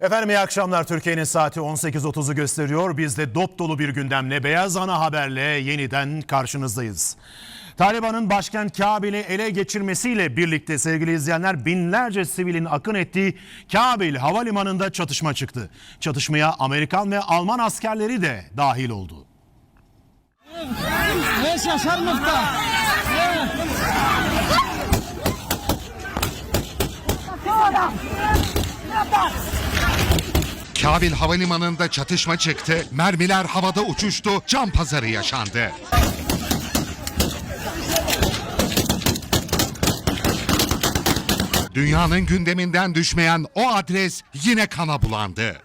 Efendim iyi akşamlar. Türkiye'nin saati 18.30'u gösteriyor. Biz de dop dolu bir gündemle Beyaz Ana Haber'le yeniden karşınızdayız. Taliban'ın başkent Kabil'i ele geçirmesiyle birlikte sevgili izleyenler binlerce sivilin akın ettiği Kabil Havalimanı'nda çatışma çıktı. Çatışmaya Amerikan ve Alman askerleri de dahil oldu. Kabil Havalimanı'nda çatışma çıktı, mermiler havada uçuştu, can pazarı yaşandı. Dünyanın gündeminden düşmeyen o adres yine kana bulandı.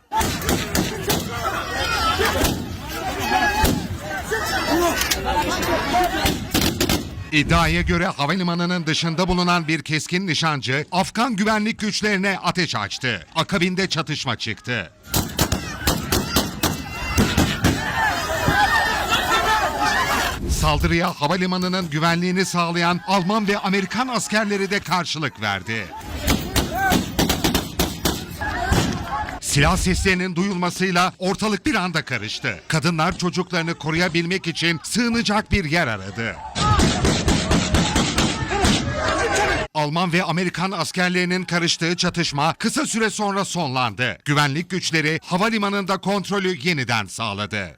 İddiaya göre havalimanının dışında bulunan bir keskin nişancı Afgan güvenlik güçlerine ateş açtı. Akabinde çatışma çıktı. Saldırıya havalimanının güvenliğini sağlayan Alman ve Amerikan askerleri de karşılık verdi. Silah seslerinin duyulmasıyla ortalık bir anda karıştı. Kadınlar çocuklarını koruyabilmek için sığınacak bir yer aradı. Alman ve Amerikan askerlerinin karıştığı çatışma kısa süre sonra sonlandı. Güvenlik güçleri havalimanında kontrolü yeniden sağladı.